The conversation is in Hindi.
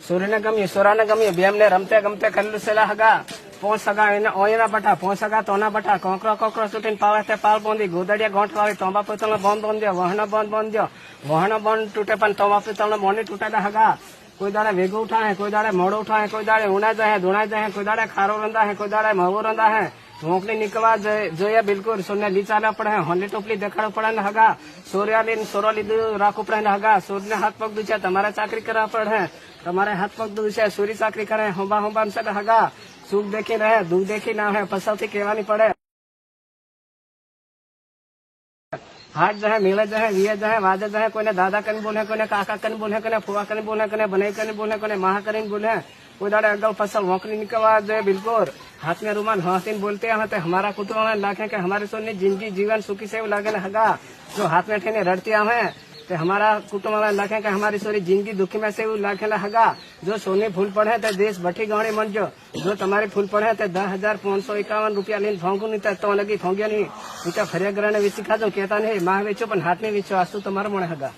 સૂર્યને ગમ્યું, સોરાને ગમ્યું, બેમને રમતે ગમતે કરેલું સેલા હગા પોંચ સગા એને ઓયના બઠા પોંચ સગા તોના બઠા કોકરો કોકરો સુટીને પાવે તે પાલ બોંધી ગોદડિયા ગોંઠ વાવી, તોંબા પિત્તળનો બોંધ બોંધ્યો, વહનો બોંધ બોંધ્યો. વહનો બોંધ તૂટે પણ તોંબા પિત્તળનો મોની તૂટેલા હગા કોઈ દાડે વેગો ઉઠા હે કોઈ દાડે મોડો ઉઠા હે કોઈ દાડે ઉણા જાય ધુણા જાય કોઈ દાડે ખારો રંધા હે કોઈ દાડે મહુ રંધા હે મોકલી નીકળવા જોઈએ- જોઈએ બિલકુલ સોને લી ચાલવા પડે હોલી ટોપલી દેખાડવું પડે ને હગા સોર્યા લઈને સોરો લીધું રાખવું પડે ને હગા સૂર્યને હાથ પગ દુછે તમારે ચાકરી કરવા પડે તમારે હાથ પગ દુછે સૂરી ચાકરી કરે હોંબા હોંબા ને હગા સુખ દેખી રહે દુઃખ દેખી ના હે પસલથી કહેવાની પડે હાથ જહે મેળે જહે વિયે જહે વાજે જહે કોઈને દાદા કરીને બોલે કોઈને કાકા કરીને બોલે કોઈને ફુવા કરીને બોલે કોઈને બનાઈ કરીને બોલે કોઈને માહ કરીને બોલે कोई दाड़े अगल फ़सल वोकरी निकलवा दे, बिल्कुल। हाथ में रुमान हसीन बोलते हैं तो हमारा कुतरो में लाखे के हमारे सोने ज़िंदगी, जीवन सुखी से लगे हगा। जो हाथ में ठेने रड़ती हमें तो हमारा कुटुंब में लाखे के हमारी सोरी ज़िंदगी दुखी में से वो लाखे हगा। जो सोने फूल पड़े तो देश भट्टी गौड़ी मन जो जो तुम्हारे फूल पड़े तो दस हज़ार पाँच सौ इक्यावन रूपया लेन फोंकू नहीं तो लगी फोंगे नहीं। इनका तो फरिया ग्रहण विसी खा जो कहता नहीं माह बेचो पर हाथ में बेचो आसू तो तुम्हारा मन हगा।